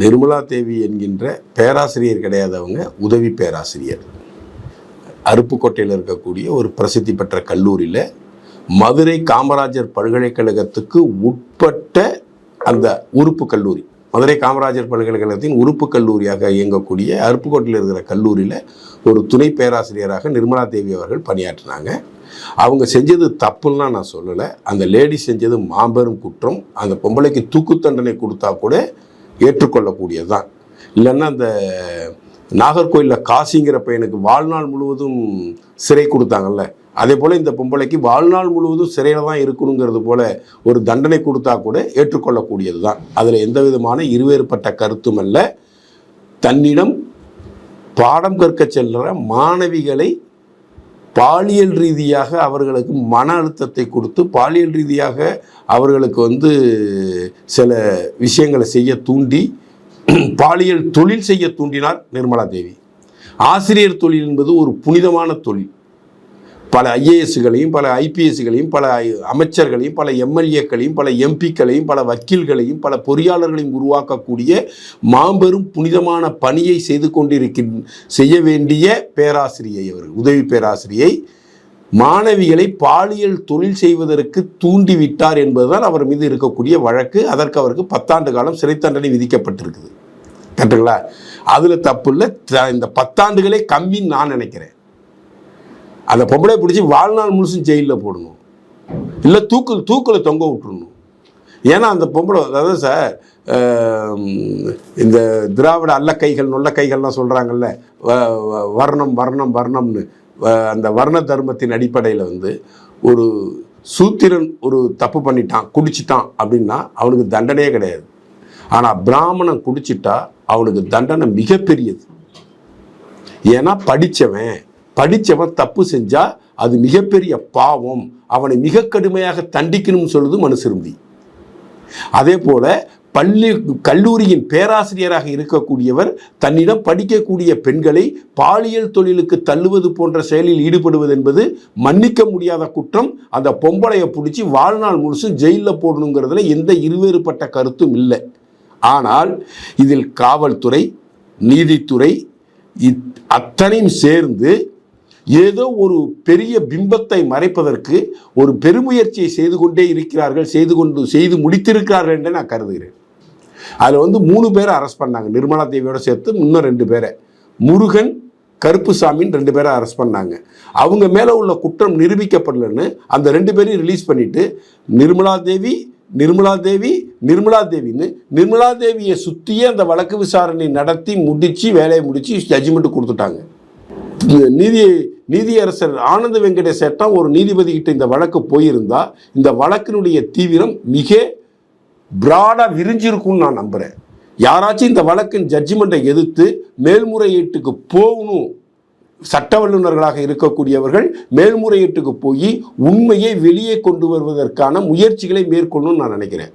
நிர்மலா தேவி என்கின்ற பேராசிரியர் கிடையாது அவங்க உதவி பேராசிரியர். அருப்புக்கோட்டையில் இருக்கக்கூடிய ஒரு பிரசித்தி பெற்ற கல்லூரியில் மதுரை காமராஜர் பல்கலைக்கழகத்துக்கு உட்பட்ட அந்த உறுப்பு கல்லூரி மதுரை காமராஜர் பல்கலைக்கழகத்தின் உறுப்பு கல்லூரியாக இயங்கக்கூடிய அருப்புக்கோட்டையில் இருக்கிற கல்லூரியில் ஒரு துணை பேராசிரியராக நிர்மலா தேவி அவர்கள் பணியாற்றினாங்க. அவங்க செஞ்சது தப்புன்னா நான் சொல்லலை. அந்த லேடி செஞ்சது மாபெரும் குற்றம். அந்த பொம்பளைக்கு தூக்கு தண்டனை கொடுத்தா கூட ஏற்றுக்கொள்ளக்கூடியது தான் இல்லைன்னா அந்த நாகர்கோயிலில் காசிங்கிற பையனுக்கு வாழ்நாள் முழுவதும் சிறை கொடுத்தாங்கல்ல. அதே போல் இந்த பொம்பளைக்கு வாழ்நாள் முழுவதும் சிறையில் தான் இருக்கணுங்கிறது போல ஒரு தண்டனை கொடுத்தா கூட ஏற்றுக்கொள்ளக்கூடியது தான் அதில் எந்த விதமான இருவேறுபட்ட கருத்தும் அல்ல. தன்னிடம் பாடம் கற்க செல்கிற மாணவிகளை பாலியல் ரீதியாக அவர்களுக்கு மன அழுத்தத்தை கொடுத்து பாலியல் ரீதியாக அவர்களுக்கு வந்து சில விஷயங்களை செய்ய தூண்டி பாலியல் தொழில் செய்ய தூண்டினார் நிர்மலா தேவி. ஆசிரியர் தொழில் என்பது ஒரு புனிதமான தொழில். பல ஐஏஎஸ்களையும் பல ஐபிஎஸ்களையும் பல அமைச்சர்களையும் பல எம்எல்ஏக்களையும் பல எம்பிக்களையும் பல வக்கீல்களையும் பல பொறியாளர்களையும் உருவாக்கக்கூடிய மாபெரும் புனிதமான பணியை செய்து கொண்டிருக்கின் செய்ய வேண்டிய பேராசிரியை அவர் உதவி பேராசிரியை. மாணவிகளை பாலியல் தொழில் செய்வதற்கு தூண்டிவிட்டார் என்பதுதான் அவர் மீது இருக்கக்கூடிய வழக்கு. அதற்கு அவருக்கு பத்தாண்டு காலம் சிறை தண்டனை விதிக்கப்பட்டிருக்குது. கரெக்டுங்களா? அதில் தப்பு இல்லை. த- இந்த பத்தாண்டுகளே கம்மின்னு நான் நினைக்கிறேன். அந்த பொம்பளை பிடிச்சி வாழ்நாள் முழுசும் ஜெயிலில் போடணும். இல்லை தூக்கு தூக்கில் தொங்க விட்டுருணும் ஏன்னா அந்த பொம்பளை அதாவது சார் இந்த திராவிட அல்ல கைகள் நொல்ல கைகள்லாம் சொல்கிறாங்கல்ல வர்ணம் வர்ணம் வர்ணம்னு. வ- அந்த வர்ண தர்மத்தின் அடிப்படையில் வந்து ஒரு சூத்திரன் ஒரு தப்பு பண்ணிட்டான் குடிச்சிட்டான் அப்படின்னா அவனுக்கு தண்டனையே கிடையாது. ஆனால் பிராமணன் குடிச்சிட்டா அவனுக்கு தண்டனை மிகப்பெரியது. ஏன்னா படித்தவன் படித்தவன் தப்பு செஞ்சா அது மிகப்பெரிய பாவம். அவனை மிக கடுமையாக தண்டிக்கணும்னு சொல்லுது மனுசிருந்தி அதே போல பள்ளி கல்லூரியின் பேராசிரியராக இருக்கக்கூடியவர் தன்னிடம் படிக்கக்கூடிய பெண்களை பாலியல் தொழிலுக்கு தள்ளுவது போன்ற செயலில் ஈடுபடுவது என்பது மன்னிக்க முடியாத குற்றம். அந்த பொம்பளையை பிடிச்சி வாழ்நாள் முழுசும் ஜெயிலில் போடணுங்கிறதுல எந்த இருவேறுபட்ட கருத்தும் இல்லை. ஆனால் இதில் காவல்துறை நீதித்துறை இத்- அத்தனையும் சேர்ந்து ஏதோ ஒரு பெரிய பிம்பத்தை மறைப்பதற்கு ஒரு பெருமுயற்சியை செய்து கொண்டே இருக்கிறார்கள் செய்து கொண்டு செய்து முடித்திருக்கிறார்கள் என்று நான் கருதுகிறேன். அதில் வந்து மூணு பேரை அரெஸ்ட் பண்ணாங்க. நிர்மலா தேவியோட சேர்த்து இன்னும் ரெண்டு பேரை. முருகன் கருப்புசாமின்னு ரெண்டு பேரை அரெஸ்ட் பண்ணாங்க. அவங்க மேலே உள்ள குற்றம் நிரூபிக்கப்படலன்னு அந்த ரெண்டு பேரையும் ரிலீஸ் பண்ணிட்டு நிர்மலா தேவி நிர்மலா தேவி நிர்மலா தேவின்னு நிர்மலா தேவியை சுற்றியே அந்த வழக்கு விசாரணை நடத்தி முடித்து வேலையை முடித்து ஜட்ஜ்மெண்ட் கொடுத்துட்டாங்க. நீதி நீதியரசர் ஆனந்த வெங்கடேஷ் சேட்டம் ஒரு நீதிபதி கிட்ட இந்த வழக்கு போயிருந்தா இந்த வழக்கினுடைய தீவிரம் மிக பிராடாக விரிஞ்சிருக்கும்னு நான் நம்புகிறேன் யாராச்சும் இந்த வழக்கின் ஜட்ஜ்மெண்ட்டை எதிர்த்து மேல்முறையீட்டுக்கு போகணும் சட்ட வல்லுநர்களாக இருக்கக்கூடியவர்கள் மேல்முறையீட்டுக்கு போய் உண்மையை வெளியே கொண்டு வருவதற்கான முயற்சிகளை மேற்கொள்ளணும்னு நான் நினைக்கிறேன்.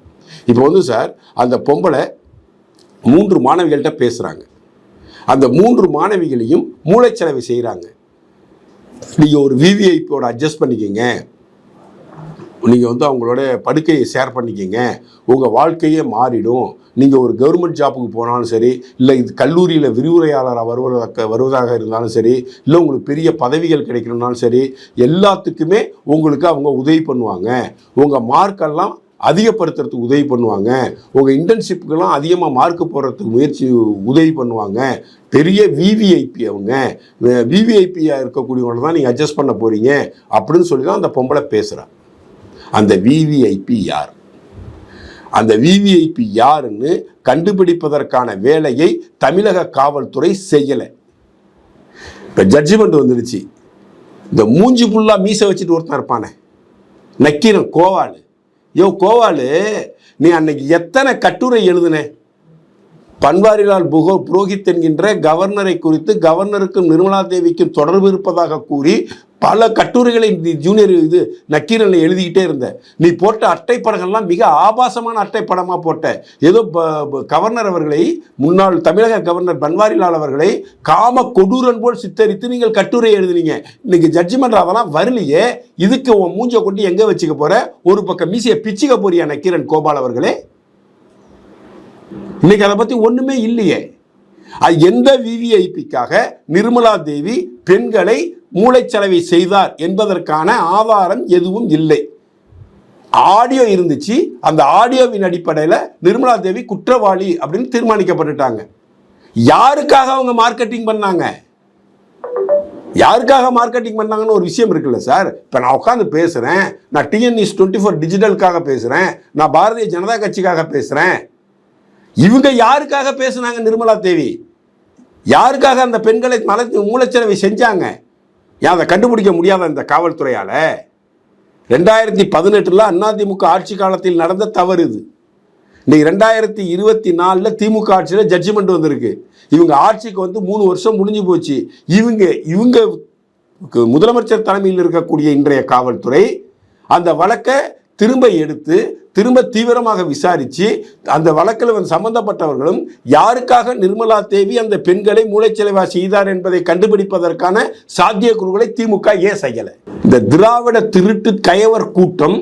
இப்போ வந்து சார் அந்த பொம்பளை மூன்று மாணவிகள்கிட்ட பேசுகிறாங்க அந்த மூன்று மாணவிகளையும் மூளைச்சலவை செய்கிறாங்க நீங்கள் ஒரு விவிஐபியோட அட்ஜஸ்ட் பண்ணிக்கோங்க. நீங்கள் வந்து அவங்களோட படுக்கையை ஷேர் பண்ணிக்கோங்க. உங்கள் வாழ்க்கையே மாறிடும். நீங்கள் ஒரு கவர்மெண்ட் ஜாப்புக்கு போனாலும் சரி இல்லை இது கல்லூரியில் விரிவுரையாளராக வருவதாக வருவதாக இருந்தாலும் சரி இல்லை உங்களுக்கு பெரிய பதவிகள் கிடைக்கணும்னாலும் சரி எல்லாத்துக்குமே உங்களுக்கு அவங்க உதவி பண்ணுவாங்க. உங்கள் மார்க்கெல்லாம் அதிகப்படுத்துறதுக்கு உதவி பண்ணுவாங்க. உங்கள் இன்டர்ன்ஷிப்புக்கெல்லாம் அதிகமாக மார்க் போடுறதுக்கு முயற்சி உதவி பண்ணுவாங்க. பெரிய விவிஐபி அவங்க. விவிஐபியாக இருக்கக்கூடியவங்களை தான் நீங்கள் அட்ஜஸ்ட் பண்ண போகிறீங்க அப்படின்னு சொல்லி தான் அந்த பொம்பளை பேசுகிறான் அந்த விவிஐபி யார்? அந்த விவிஐபி யாருன்னு கண்டுபிடிப்பதற்கான வேலையை தமிழக காவல்துறை செய்யலை. இப்போ ஜட்ஜ்மெண்ட் வந்துடுச்சு. இந்த மூஞ்சி ஃபுல்லாக மீசை வச்சுட்டு ஒருத்தன் இருப்பானே. நக்கீரன் கோவாலு. யோ கோவாலு நீ அன்னைக்கு எத்தனை கட்டுரை எழுதுன? பன்வாரிலால் புகோ புரோஹித் என்கின்ற கவர்னரை குறித்து கவர்னருக்கும் நிர்மலா தேவிக்கும் தொடர்பு இருப்பதாக கூறி பல கட்டுரைகளை நீ ஜூனியர் இது நக்கீரனில் எழுதிக்கிட்டே இருந்த நீ போட்ட அட்டைப்படங்கள்லாம் மிக ஆபாசமான அட்டைப்படமாக போட்ட. ஏதோ ப- கவர்னர் அவர்களை முன்னாள் தமிழக கவர்னர் பன்வாரிலால் அவர்களை காம கொடூரன் போல் சித்தரித்து நீங்கள் கட்டுரை எழுதுனீங்க. இன்னைக்கு ஜட்ஜ்மெண்ட் அதெல்லாம் வரலையே. இதுக்கு உன் மூஞ்ச கொண்டு எங்கே வச்சுக்க போகிற ஒரு பக்கம் மீசியை பிச்சுக்க போறியா நக்கீரன் கோபால் அவர்களே? இன்னைக்கு அதை பற்றி ஒன்றுமே இல்லையே. எந்த விவிஐபிக்காக நிர்மலா தேவி பெண்களை மூளைச்சலவை செய்தார் என்பதற்கான ஆதாரம் எதுவும் இல்லை. ஆடியோ இருந்துச்சு. அந்த ஆடியோவின் அடிப்படையில் நிர்மலா தேவி குற்றவாளி அப்படின்னு தீர்மானிக்கப்பட்டுட்டாங்க. யாருக்காக அவங்க மார்க்கெட்டிங் பண்ணாங்க? யாருக்காக மார்க்கெட்டிங் பண்ணாங்கன்னு ஒரு விஷயம் இருக்குல்ல சார். இப்போ நான் உட்காந்து பேசுகிறேன் நான் டிஎன்இஸ் டுவெண்ட்டி ஃபோர் டிஜிட்டலுக்காக பேசுகிறேன் நான் பாரதிய ஜனதா கட்சிக்காக பேசுகிறேன் இவங்க யாருக்காக பேசுனாங்க நிர்மலா தேவி? யாருக்காக அந்த பெண்களை மலை மூலச்சலவை செஞ்சாங்க? ஏன் அதை கண்டுபிடிக்க முடியாத இந்த காவல்துறையால்? ரெண்டாயிரத்தி பதினெட்டில் அதிமுக ஆட்சி காலத்தில் நடந்த தவறு இது. இன்னைக்கு ரெண்டாயிரத்தி இருபத்தி நாலில் திமுக ஆட்சியில் ஜட்ஜ்மெண்ட் வந்திருக்கு. இவங்க ஆட்சிக்கு வந்து மூணு வருஷம் முடிஞ்சு போச்சு. இவங்க இவங்க முதலமைச்சர் தலைமையில் இருக்கக்கூடிய இன்றைய காவல்துறை அந்த வழக்கை திரும்ப எடுத்து திரும்ப தீவிரமாக விசாரித்து அந்த வழக்கில் சம்பந்தப்பட்டவர்களும் யாருக்காக நிர்மலா தேவி அந்த பெண்களை மூளைச்சலவா செய்தார் என்பதை கண்டுபிடிப்பதற்கான சாத்தியக்கூறுகளை திமுக ஏன் செய்யலை? இந்த திராவிட திருட்டு கயவர் கூட்டம்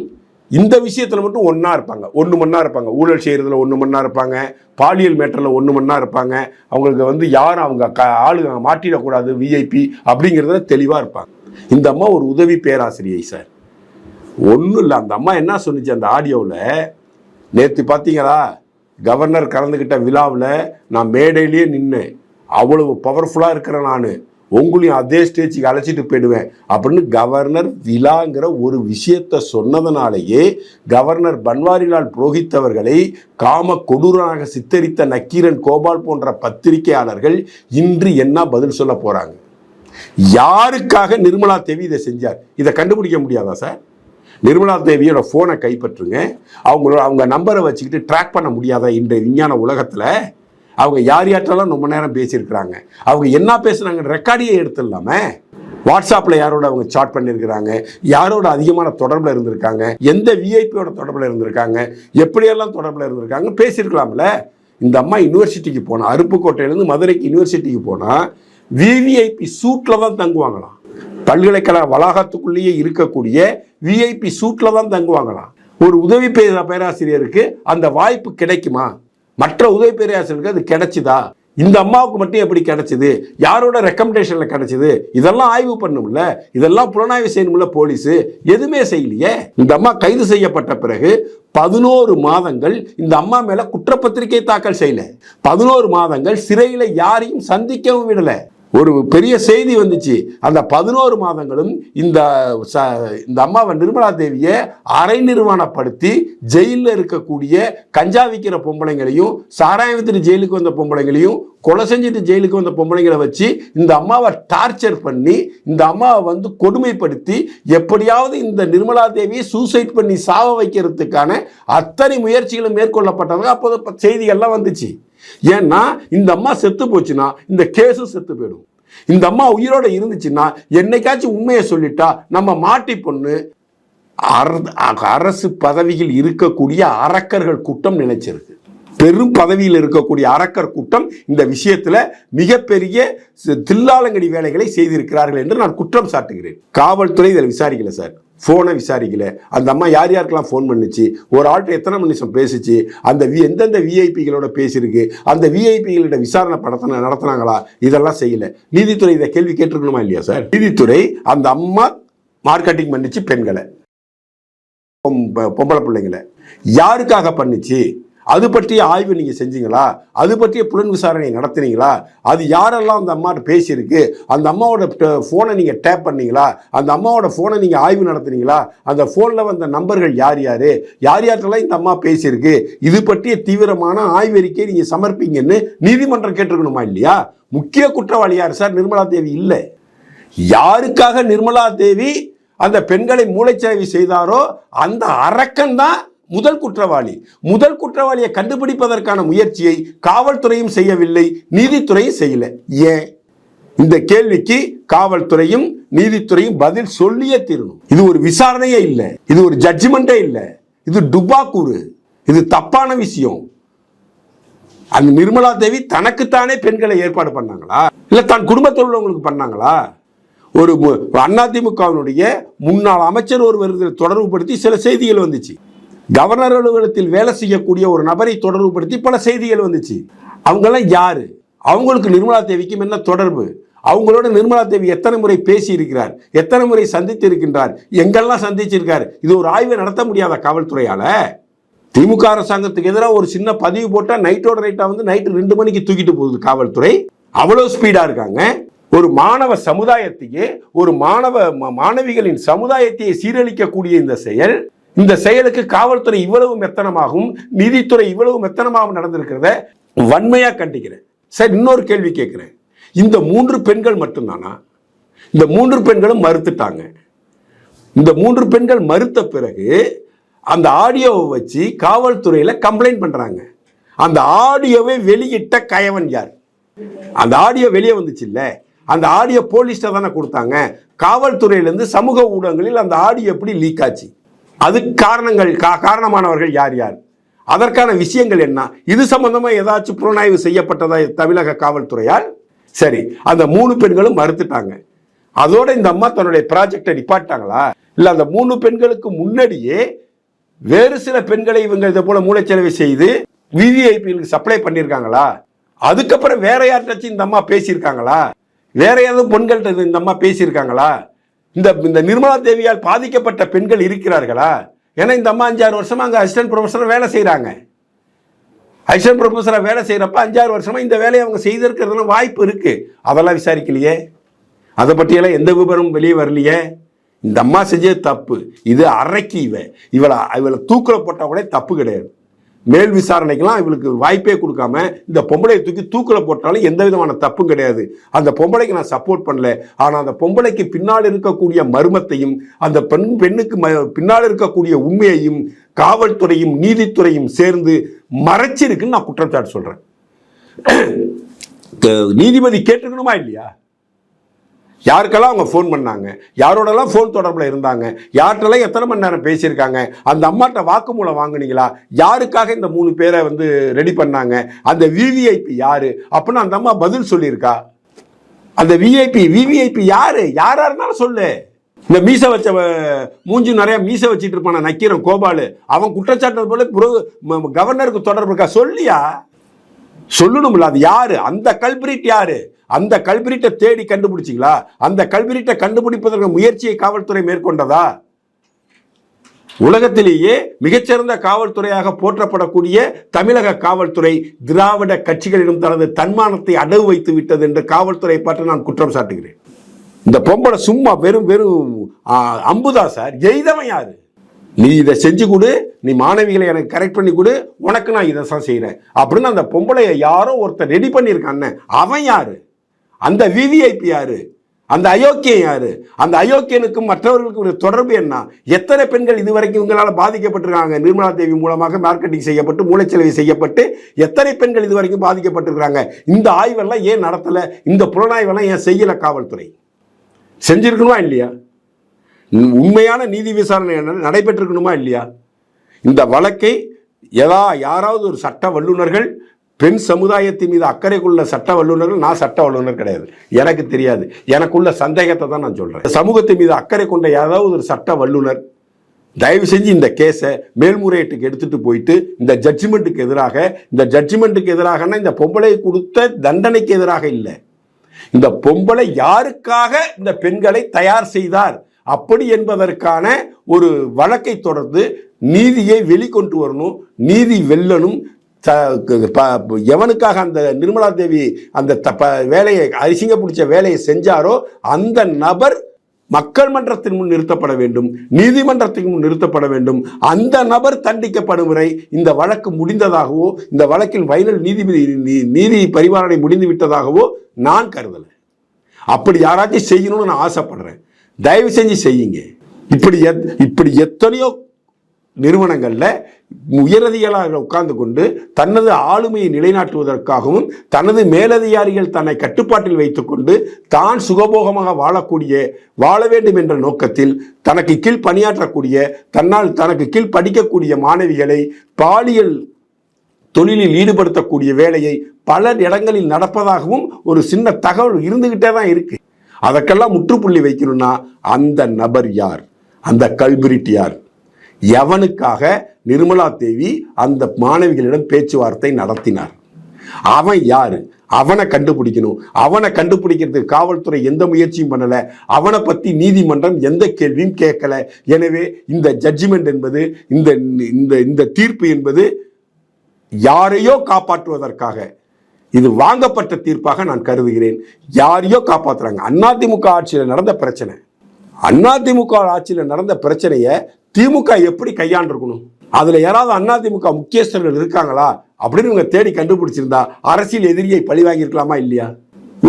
இந்த விஷயத்தில் மட்டும் ஒன்றா இருப்பாங்க. ஒன்று மண்ணாக இருப்பாங்க. ஊழல் செய்கிறதுல ஒன்று மணி இருப்பாங்க. பாலியல் மேட்டரில் ஒன்று மணி இருப்பாங்க. அவங்களுக்கு வந்து யாரும் அவங்க க ஆளுங்க மாட்டிடக்கூடாது விஐபி அப்படிங்கிறதுல தெளிவாக இருப்பாங்க. இந்த அம்மா ஒரு உதவி பேராசிரியை சார். ஒன்றும் இல்லை. அந்த அம்மா என்ன சொன்னிச்சு அந்த ஆடியோவில்? நேற்று பார்த்தீங்களா கவர்னர் கலந்துக்கிட்ட விழாவில் நான் மேடையிலேயே நின்னேன். அவ்வளவு பவர்ஃபுல்லாக இருக்கிறேன் நான். உங்களையும் அதே ஸ்டேஜுக்கு அழைச்சிட்டு போயிடுவேன் அப்படின்னு கவர்னர் விழாங்கிற ஒரு விஷயத்தை சொன்னதுனாலேயே கவர்னர் பன்வாரிலால் புரோஹித் அவர்களை காம கொடூரனாக சித்தரித்த நக்கீரன் கோபால் போன்ற பத்திரிகையாளர்கள் இன்று என்ன பதில் சொல்ல போகிறாங்க யாருக்காக நிர்மலா தேவி இதை செஞ்சார்? இதை கண்டுபிடிக்க முடியாதா சார்? நிர்மலா தேவியோட ஃபோனை கைப்பற்றுங்க. அவங்களோட அவங்க நம்பரை வச்சுக்கிட்டு ட்ராக் பண்ண முடியாத இன்றைய விஞ்ஞான உலகத்தில்? அவங்க யார் யார்ட்டெல்லாம் ரொம்ப நேரம் பேசியிருக்கிறாங்க? அவங்க என்ன பேசுனாங்க ரெக்கார்டியே எடுத்துடலாமே? வாட்ஸ்அப்பில் யாரோட அவங்க சாட் பண்ணியிருக்கிறாங்க? யாரோட அதிகமான தொடர்பில் இருந்திருக்காங்க? எந்த விஐபியோட தொடர்பில் இருந்திருக்காங்க? எப்படியெல்லாம் தொடர்பில் இருந்திருக்காங்க? பேசியிருக்கலாம்ல. இந்த அம்மா யூனிவர்சிட்டிக்கு போனால் அருப்புக்கோட்டையிலேருந்து மதுரைக்கு யூனிவர்சிட்டிக்கு போனால் விவிஐபி சூட்டில் தான் தங்குவாங்களாம். பல்கலைக்கழக வளாகத்துக்குள்ளேயே இருக்கக்கூடிய விஐபி சூட்டில் தான் தங்குவாங்களாம். ஒரு உதவி பேரா பேராசிரியருக்கு அந்த வாய்ப்பு கிடைக்குமா? மற்ற உதவி பேராசிரியருக்கு அது கிடைச்சுதா? இந்த அம்மாவுக்கு மட்டும் எப்படி கிடைச்சிது? யாரோட ரெக்கமெண்டேஷனில் கிடைச்சிது? இதெல்லாம் ஆய்வு பண்ணும்ல? இதெல்லாம் புலனாய்வு செய்யணும்ல போலீஸு? எதுவுமே செய்யலையே? இந்த அம்மா கைது செய்யப்பட்ட பிறகு பதினோரு மாதங்கள் இந்த அம்மா மேலே குற்றப்பத்திரிகை தாக்கல் செய்யல. பதினோரு மாதங்கள் சிறையில் யாரையும் சந்திக்கவும் விடலை. ஒரு பெரிய செய்தி வந்துச்சு. அந்த பதினோரு மாதங்களும் இந்த ச- இந்த அம்மாவை நிர்மலா தேவியை அரை நிர்வாணப்படுத்தி ஜெயிலில் இருக்கக்கூடிய கஞ்சா விற்கிற பொம்பளைங்களையும் சாராயம் வித்துட்டு ஜெயிலுக்கு வந்த பொம்பளைங்களையும் கொலை செஞ்சுட்டு ஜெயிலுக்கு வந்த பொம்பளைங்களை வச்சு இந்த அம்மாவை டார்ச்சர் பண்ணி இந்த அம்மாவை வந்து கொடுமைப்படுத்தி எப்படியாவது இந்த நிர்மலா தேவியை சூசைட் பண்ணி சாவ வைக்கிறதுக்கான அத்தனை முயற்சிகளும் மேற்கொள்ளப்பட்டதாக அப்போது செய்திகள்லாம் வந்துச்சு. ஏன்னா இந்த அம்மா செத்து போச்சுன்னா இந்த கேஸும் செத்து போயிடும். இந்த அம்மா உயிரோட இருந்துச்சுன்னா என்னைக்காச்சும் உண்மையை சொல்லிட்டா நம்ம மாட்டி பொண்ணு அரசு பதவியில் இருக்கக்கூடிய அரக்கர்கள் கூட்டம் நினைச்சிருக்கு பெரும் பதவியில் இருக்கக்கூடிய அரக்கர் கூட்டம் இந்த விஷயத்தில் மிகப்பெரிய சி- தில்லாலங்கடி வேலைகளை செய்திருக்கிறார்கள் என்று நான் குற்றம் சாட்டுகிறேன். காவல்துறை இதில் விசாரிக்கல சார். ஃபோனை விசாரிக்கல. அந்த அம்மா யார் யாருக்கெல்லாம் ஃபோன் பண்ணுச்சு? ஒரு ஆள்கிட்ட எத்தனை மணி நிமிஷம் பேசுச்சு? அந்த வி எந்தெந்த விஐபிகளோட பேசியிருக்கு? அந்த விஐபிகளோட விசாரணை படத்தின நடத்தினாங்களா? இதெல்லாம் செய்யலை. நீதித்துறை இதை கேள்வி கேட்டிருக்கணுமா இல்லையா சார்? நீதித்துறை அந்த அம்மா மார்க்கெட்டிங் பண்ணிச்சு பெண்களை. பொம்பளை பிள்ளைங்களை. யாருக்காக பண்ணுச்சு? அது பற்றிய ஆய்வு நீங்கள் செஞ்சீங்களா? அது பற்றிய புலன் விசாரணை நடத்துனீங்களா? அது யாரெல்லாம் அந்த அம்மாட்ட பேசியிருக்கு? அந்த அம்மாவோட ஃபோனை நீங்கள் டேப் பண்ணீங்களா? அந்த அம்மாவோட ஃபோனை நீங்கள் ஆய்வு நடத்துனீங்களா? அந்த ஃபோனில் வந்த நம்பர்கள் யார் யார்? யார் யார்ட்டெல்லாம் இந்த அம்மா பேசியிருக்கு? இது பற்றிய தீவிரமான ஆய்வறிக்கை நீங்கள் சமர்ப்பிங்கன்னு நீதிமன்றம் கேட்டிருக்கணுமா இல்லையா? முக்கிய குற்றவாளி யார் சார்? நிர்மலா தேவி இல்லை. யாருக்காக நிர்மலா தேவி அந்த பெண்களை மூளைச்சாய்வு செய்தாரோ அந்த அரக்கன் தான் முதல் குற்றவாளி. முதல் குற்றவாளியை கண்டுபிடிப்பதற்கான முயற்சியை காவல்துறையும் செய்யவில்லை நீதித்துறையும் செய்யல. ஏன்? இந்த கேள்விக்கு காவல்துறையும் நீதித்துறையும் பதில் சொல்லியே தீரணும். இது ஒரு விசாரணையே இல்லை. இது ஒரு ஜட்ஜ்மெண்டே இல்லை. இது டுபாக்கூறு இது தப்பான விஷயம். அந்த நிர்மலா தேவி தனக்குத்தானே பெண்களை ஏற்பாடு பண்ணாங்களா? இல்ல தன் குடும்பத்தில் உள்ளவங்களுக்கு பண்ணாங்களா? ஒரு அதிமுகவினுடைய முன்னாள் அமைச்சர் ஒருவர் தொடர்புபடுத்தி சில செய்திகள் வந்துச்சு. கவர்னர் அலுவலகத்தில் வேலை செய்யக்கூடிய ஒரு நபரை தொடர்புபடுத்தி பல செய்திகள் வந்துச்சு. அவங்கெல்லாம் யார்? அவங்களுக்கு நிர்மலா தேவிக்கும் என்ன தொடர்பு? அவங்களோட நிர்மலா தேவி எத்தனை முறை பேசி இருக்கிறார் எத்தனை முறை சந்தித்து இருக்கின்றார் எங்கெல்லாம் சந்திச்சிருக்கார்? இது ஒரு ஆய்வை நடத்த முடியாத காவல்துறையால். திமுக அரசாங்கத்துக்கு எதிராக ஒரு சின்ன பதிவு போட்டால் நைட்டோட நைட்டாக வந்து நைட்டு ரெண்டு மணிக்கு தூக்கிட்டு போகுது காவல்துறை. அவ்வளோ ஸ்பீடாக இருக்காங்க. ஒரு மாணவ சமுதாயத்தையே ஒரு மாணவ மாணவிகளின் சமுதாயத்தையே சீரழிக்கக்கூடிய இந்த செயல் இந்த செயலுக்கு காவல்துறை இவ்வளவு மெத்தனமாகவும் நீதித்துறை இவ்வளவு மெத்தனமாகவும் நடந்திருக்கிறத வன்மையா கண்டிக்கிறேன். சார் இன்னொரு கேள்வி கேட்குறேன். இந்த மூன்று பெண்கள் மட்டும்தானா? இந்த மூன்று பெண்களும் மறுத்துட்டாங்க. இந்த மூன்று பெண்கள் மறுத்த பிறகு அந்த ஆடியோவை வச்சு காவல்துறையில கம்ப்ளைண்ட் பண்றாங்க. அந்த ஆடியோவை வெளியிட்ட கயவன் யார்? அந்த ஆடியோ வெளியே வந்துச்சு இல்ல அந்த ஆடியோ போலீஸ்ட தானே கொடுத்தாங்க. காவல்துறையிலேருந்து சமூக ஊடகங்களில் அந்த ஆடியோ எப்படி லீக் ஆச்சு? அதுக்கு காரணங்கள் கா- காரணமானவர்கள் யார் யார்? அதற்கான விஷயங்கள் என்ன? இது சம்பந்தமாக ஏதாச்சும் புலனாய்வு செய்யப்பட்டதா தமிழக காவல்துறையால்? சரி அந்த மூணு பெண்களும் மறுத்துட்டாங்க. அதோட இந்த அம்மா தன்னுடைய ப்ராஜெக்டை நிப்பாட்டாங்களா இல்லை அந்த மூணு பெண்களுக்கு முன்னாடியே வேறு சில பெண்களை இவங்க இதை போல மூளைச்சலவை செய்து விவிஐபிகளுக்கு சப்ளை பண்ணியிருக்காங்களா? அதுக்கப்புறம் வேற யார்கிட்டச்சும் இந்த அம்மா பேசியிருக்காங்களா? வேற ஏதாவது பெண்கள்கிட்ட இந்த அம்மா பேசியிருக்காங்களா? இந்த இந்த நிர்மலா தேவியால் பாதிக்கப்பட்ட பெண்கள் இருக்கிறார்களா? ஏன்னா இந்த அம்மா அஞ்சாறு வருஷமா அங்கே அசிஸ்டன்ட் ப்ரொஃபஸராக வேலை செய்கிறாங்க அசிஸ்டன்ட் ப்ரொஃபஸராக வேலை செய்கிறப்ப அஞ்சாறு வருஷமா இந்த வேலையை அவங்க செய்திருக்கிறதுலாம் வாய்ப்பு இருக்கு. அதெல்லாம் விசாரிக்கலையே? அதை பற்றியெல்லாம் எந்த விபரமும் வெளியே வரலையே? இந்த அம்மா செஞ்சது தப்பு. இது அரைக்கி இவ. இவளை இவளை தூக்கில போட்டால் கூட தப்பு கிடையாது. மேல் விசாரணைக்கெல்லாம் இவளுக்கு வாய்ப்பே கொடுக்காம இந்த பொம்பளையை தூக்கி தூக்கில போட்டாலும் எந்த விதமான தப்பும் கிடையாது. அந்த பொம்பளைக்கு நான் சப்போர்ட் பண்ணல. ஆனால் அந்த பொம்பளைக்கு பின்னால் இருக்கக்கூடிய மர்மத்தையும் அந்த பெண் பெண்ணுக்கு ம- பின்னால் இருக்கக்கூடிய உண்மையையும் காவல்துறையும் நீதித்துறையும் சேர்ந்து மறைச்சிருக்குன்னு நான் குற்றச்சாட்டு சொல்றேன். க- நீதிபதி கேட்டுக்கணுமா இல்லையா? யாருக்கெல்லாம் அவங்க ஃபோன் பண்ணாங்க? யாரோடலாம் ஃபோன் தொடர்பில் இருந்தாங்க? யார்கிட்டலாம் எத்தனை மணி நேரம் பேசியிருக்காங்க? அந்த அம்மாட்ட வாக்குமூலம் வாங்கினீங்களா? யாருக்காக இந்த மூணு பேரை வந்து ரெடி பண்ணாங்க? அந்த விவிஐபி யாரு? அப்படின்னு அந்த அம்மா பதில் சொல்லியிருக்கா. அந்த விஐபி விவிஐபி யாரு? யாரா இருந்தாலும் சொல்லு. இந்த மீச வச்ச மூஞ்சி நிறைய மீச வச்சுட்டு இருப்பான நக்கீரன் கோபாலு. அவன் குற்றச்சாட்டு போல ம- கவர்னருக்கு தொடர்பு இருக்கா? சொல்லியா? சொல்லணும்ல அது யாரு? அந்த கல்பிரிட் யாரு? அந்த கல்பிரிட்டை தேடி கண்டுபிடிச்சிங்களா? அந்த கல்பிரிட்டை கண்டுபிடிப்பதற்கு முயற்சியை காவல்துறை மேற்கொண்டதா? உலகத்திலேயே மிகச்சிறந்த காவல்துறையாக போற்றப்படக்கூடிய தமிழக காவல்துறை திராவிட கட்சிகளிடம் தனது தன்மானத்தை அடவு வைத்து விட்டது என்று காவல்துறை பற்றி நான் குற்றம் சாட்டுகிறேன். இந்த பொம்பளை சும்மா வெறும் வெறும் ஆ, அம்புதா சார்? எய்தவன் யாரு? நீ இதை செஞ்சு கொடு நீ மாணவிகளை எனக்கு கரெக்ட் பண்ணி கொடு உனக்கு நான் இதை தான் செய்கிறேன் அப்படின்னு அந்த பொம்பளையை யாரோ ஒருத்தர் ரெடி பண்ணியிருக்கான் அவன் யாரு? அந்த விவிஐபி யாரு? அந்த அயோக்கியன் யாரு? அந்த அயோக்கியனுக்கும் மற்றவர்களுக்கும் ஒரு தொடர்பு என்ன? எத்தனை பெண்கள் இதுவரைக்கும் இவங்களால் பாதிக்கப்பட்டிருக்காங்க? நிர்மலா தேவி மூலமாக மார்க்கெட்டிங் செய்யப்பட்டு மூளைச்சலவை செய்யப்பட்டு எத்தனை பெண்கள் இதுவரைக்கும் பாதிக்கப்பட்டிருக்காங்க? இந்த ஆய்வெல்லாம் ஏன் நடத்தலை? இந்த புலனாய்வெல்லாம் ஏன் செய்யல காவல்துறை? செஞ்சிருக்கணுமா இல்லையா? உம், உண்மையான நீதி விசாரணை நடைபெற்றிருக்கணுமா இல்லையா? இந்த வழக்கை ஏதா யாராவது ஒரு சட்ட வல்லுநர்கள் பெண் சமுதாயத்தின் மீது அக்கறை கொள்ள சட்ட வல்லுநர்கள் நான் சட்ட வல்லுநர் கிடையாது. எனக்கு தெரியாது. எனக்குள்ள சந்தேகத்தை தான் நான் சொல்கிறேன் சமூகத்தின் மீது அக்கறை கொண்ட ஏதாவது ஒரு சட்ட வல்லுநர் தயவு செஞ்சு இந்த கேஸை மேல்முறையீட்டுக்கு எடுத்துகிட்டு போயிட்டு இந்த ஜட்ஜ்மெண்ட்டுக்கு எதிராக இந்த ஜட்ஜ்மெண்ட்டுக்கு எதிராகனா இந்த பொம்பளை கொடுத்த தண்டனைக்கு எதிராக இல்லை. இந்த பொம்பளை யாருக்காக இந்த பெண்களை தயார் செய்தார்? அப்படி என்பதற்கான ஒரு வழக்கை தொடர்ந்து நீதியை வெளிக்கொண்டு வரணும் நீதி வெல்லணும் எவனுக்காக அந்த நிர்மலா தேவி அந்த த- ப- வேலையை அரிசிங்க பிடிச்ச வேலையை செஞ்சாரோ அந்த நபர் மக்கள் மன்றத்தின் முன் நிறுத்தப்பட வேண்டும் நீதிமன்றத்தின் முன் நிறுத்தப்பட வேண்டும். அந்த நபர் தண்டிக்கப்படும் வரை இந்த வழக்கு முடிந்ததாகவோ இந்த வழக்கில் ஃபைனல் நீதிபதி நீ- நீதி பரிபாலனை முடிந்து விட்டதாகவோ நான் கருதலை. அப்படி யாராச்சும் செய்யணும்னு நான் ஆசைப்படுறேன். தயவு செஞ்சு செய்யுங்க. இப்படி எத்- இப்படி எத்தனையோ நிறுவனங்களில் உயரதிகாரிகள் உட்கார்ந்து கொண்டு தனது ஆளுமையை நிலைநாட்டுவதற்காகவும் தனது மேலதிகாரிகள் தன்னை கட்டுப்பாட்டில் வைத்துக்கொண்டு தான் சுகபோகமாக வாழக்கூடிய வாழ வேண்டும் என்ற நோக்கத்தில் தனக்கு கீழ் பணியாற்றக்கூடிய தன்னால் தனக்கு கீழ் படிக்கக்கூடிய மாணவிகளை பாலியல் தொழிலில் ஈடுபடுத்தக்கூடிய வேலையை பல இடங்களில் நடப்பதாகவும் ஒரு சின்ன தகவல் இருந்துகிட்டே தான் இருக்கு. அதற்கெல்லாம் முற்றுப்புள்ளி வைக்கணும்னா அந்த நபர் யார்? அந்த கல்பிரிட் யார்? எவனுக்காக நிர்மலா தேவி அந்த மாணவிகளிடம் பேச்சுவார்த்தை நடத்தினார்? அவன் யாரு? அவனை கண்டுபிடிக்கணும். அவனை கண்டுபிடிக்கிறதுக்கு காவல்துறை எந்த முயற்சியும் பண்ணல. அவனை பத்தி நீதிமன்றம் எந்த கேள்வியும் கேட்கல. எனவே இந்த ஜட்ஜ்மெண்ட் என்பது இந்த இந்த இந்த தீர்ப்பு என்பது யாரையோ காப்பாற்றுவதற்காக. இது வாங்கப்பட்ட தீர்ப்பாக நான் கருதுகிறேன். யாரையோ காப்பாற்றுறாங்க அதிமுக ஆட்சியில் நடந்த பிரச்சனை. அதிமுக ஆட்சியில் நடந்த பிரச்சனையை திமுக எப்படி கையாண்டிருக்கணும்? அதுல யாராவது அண்ணா திமுக முக்கியஸ்தர்கள் இருக்காங்களா? அப்படின்னு இவங்க தேடி கண்டுபிடிச்சிருந்தா அரசியல் எதிரியை பழி வாங்கியிருக்கலாமா இல்லையா?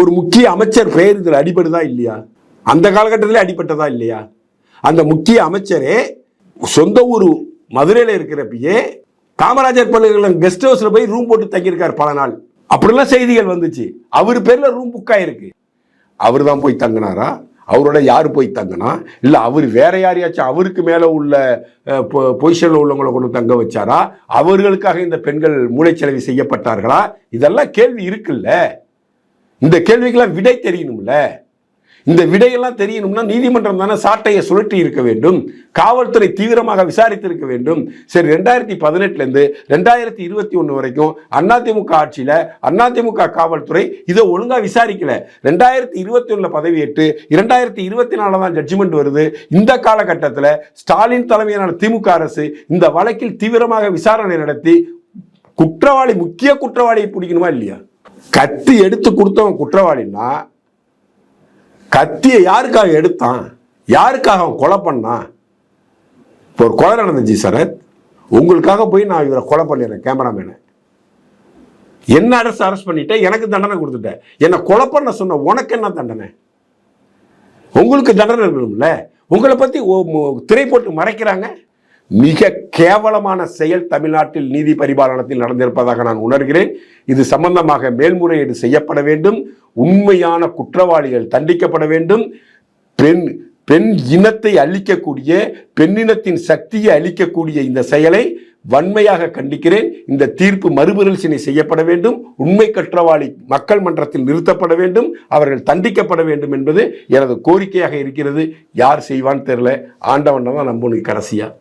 ஒரு முக்கிய அமைச்சர் பெயர் இதில் அடிபடுதா இல்லையா? அந்த காலகட்டத்திலே அடிபட்டதா இல்லையா? அந்த முக்கிய அமைச்சரே சொந்த ஊர் மதுரையில் இருக்கிறப்பயே காமராஜர் பல்கலைக்கழகம் கெஸ்ட் ஹவுஸில் போய் ரூம் போட்டு தங்கியிருக்கார் பல நாள். அப்படிலாம் செய்திகள் வந்துச்சு. அவர் பேரில் ரூம் புக் ஆயிருக்கு. அவர் தான் போய் தங்கினாரா? அவரோட யார் போய் தங்கினா? இல்லை அவர் வேற யாரையாச்சும் அவருக்கு மேலே உள்ள பொசிஷனில் உள்ளவங்களை கொண்டு தங்க வச்சாரா? அவர்களுக்காக இந்த பெண்கள் மூளைச்சலவை செய்யப்பட்டார்களா? இதெல்லாம் கேள்வி இருக்குல்ல. இந்த கேள்விக்கெல்லாம் விடை தெரியணும்ல. இந்த விடையெல்லாம் தெரியணும்னா நீதிமன்றம் தானே சாட்டையை சுழற்றி இருக்க வேண்டும். காவல்துறை தீவிரமாக விசாரித்திருக்க வேண்டும். சரி ரெண்டாயிரத்தி பதினெட்டுலேருந்து ரெண்டாயிரத்தி இருபத்தி ஒன்று வரைக்கும் அதிமுக ஆட்சியில் அதிமுக காவல்துறை இதை ஒழுங்காக விசாரிக்கல. ரெண்டாயிரத்தி இருபத்தி ஒன்றில் பதவியேற்று இரண்டாயிரத்தி இருபத்தி நாலில் தான் ஜட்ஜ்மெண்ட் வருது. இந்த காலகட்டத்தில் ஸ்டாலின் தலைமையிலான திமுக அரசு இந்த வழக்கில் தீவிரமாக விசாரணை நடத்தி குற்றவாளி முக்கிய குற்றவாளியை பிடிக்கணுமா இல்லையா? கத்தி எடுத்து கொடுத்தவன் குற்றவாளின்னா கத்தியை யாருக்காக எடுத்தான்? யாருக்காக அவன் கொலை பண்ணான்? இப்போ ஒரு கொலை நடந்துச்சு சார் உங்களுக்காக போய் நான் இவரை கொலை பண்ணிடுறேன் கேமராமேனை என்ன அரசு அரெஸ்ட் பண்ணிட்டேன்? எனக்கு தண்டனை கொடுத்துட்டேன். என்னை கொலை பண்ண சொன்ன உனக்கு என்ன தண்டனை? உங்களுக்கு தண்டனை இருக்கணும்ல உங்களை பற்றி ஓ- திரை போட்டு மறைக்கிறாங்க. மிக கேவலமான செயல் தமிழ்நாட்டில் நீதி பரிபாலனத்தில் நடந்திருப்பதாக நான் உணர்கிறேன். இது சம்பந்தமாக மேல்முறையீடு செய்யப்பட வேண்டும். உண்மையான குற்றவாளிகள் தண்டிக்கப்பட வேண்டும். பெண் பெண் இனத்தை அழிக்கக்கூடிய பெண்ணினத்தின் சக்தியை அழிக்கக்கூடிய இந்த செயலை வன்மையாக கண்டிக்கிறேன். இந்த தீர்ப்பு மறுபரிசீலனை செய்யப்பட வேண்டும். உண்மை குற்றவாளி மக்கள் மன்றத்தில் நிறுத்தப்பட வேண்டும். அவர்கள் தண்டிக்கப்பட வேண்டும் என்பது எனது கோரிக்கையாக இருக்கிறது. யார் செய்வான்னு தெரில ஆண்டவன் தான் நம்பணும் கடைசியாக